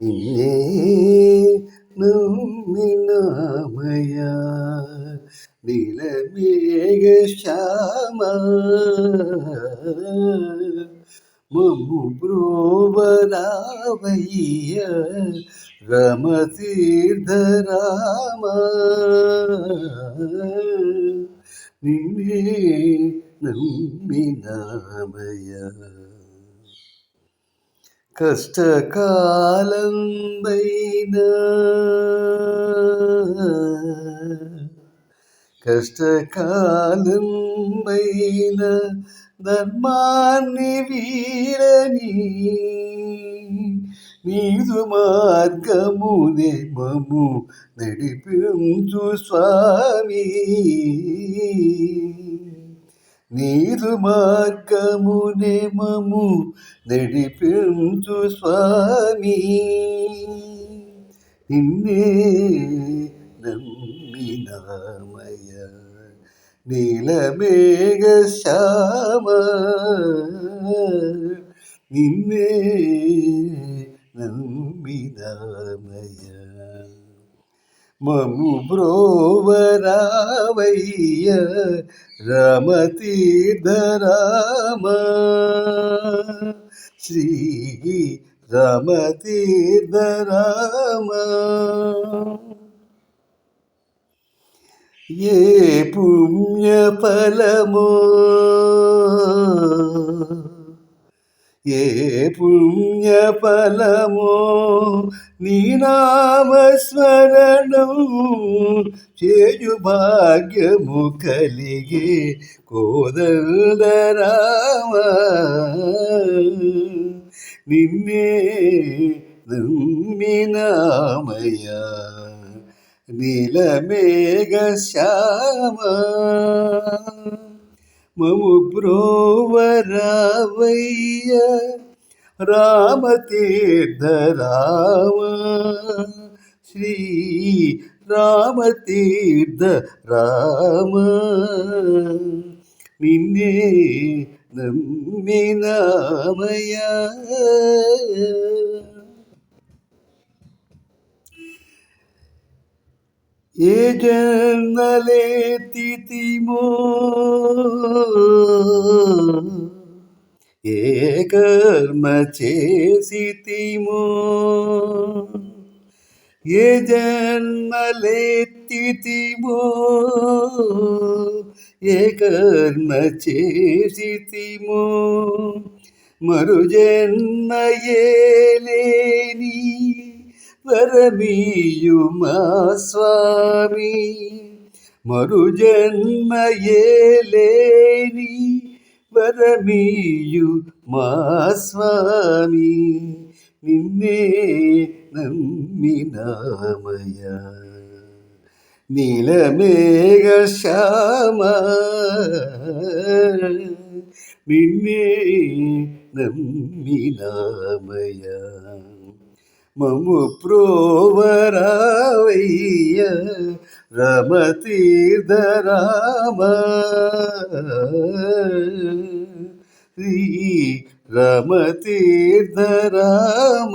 നിന്നെ നമ്മിനാമയ നിലമേഘ ശ്യാമ. മമു ബ്രോവരാവയ്യ രമതീർത്ഥരാമ. നിന്നെ നമ്മിനാമയ కష్టకాలందైనా కష్టకాలంబైన ధర్మాన్ని వీరని. నీదు మార్గమునే మము నడిపించు స్వామి. నీదు మార్గమునే మము నడిపించు స్వామి నిన్నే നമ്മിനാമയ നീലമേഘ ശ്യാമ നിന്നെ మము బ్రోవరావయ్య రమతీర్థరామ. శ్రీ రమతీర్థరామ. ఏ పుణ్య ఫలమో ఏ పుణ్య ఫలమో నీ నామస్మరణం చేయు భాగ్యము కలిగే కోదండరామ నిన్నే నమ్మినామయ నీలమేఘ శ్యామ ബ്രോവരാവയ്യ. രാമതീർത്ഥ രാമ ശ്രീ രാമതീർത്ഥ രാമ നിന്നെ നമ്മിനാമയ ఏ జన్మలేతిమో ఏ కర్మ చేసితిమో? ఏ జన్మలేతిమో ఏ కర్మ చేసితిమో? మరు జన్మ ఏ లేని സ്വാമി മറുജന്മയേലേനി വരമീയു മാ സ്വാമി നിന്നെ നമ്മിനാമയ. നീലമേഘ ശ്യാമ. നിന്നെ നമ്മിനാമയ. మము ప్రోవరావయ్య రమతీర్థరామ. శ్రీ రమతీర్థరామ.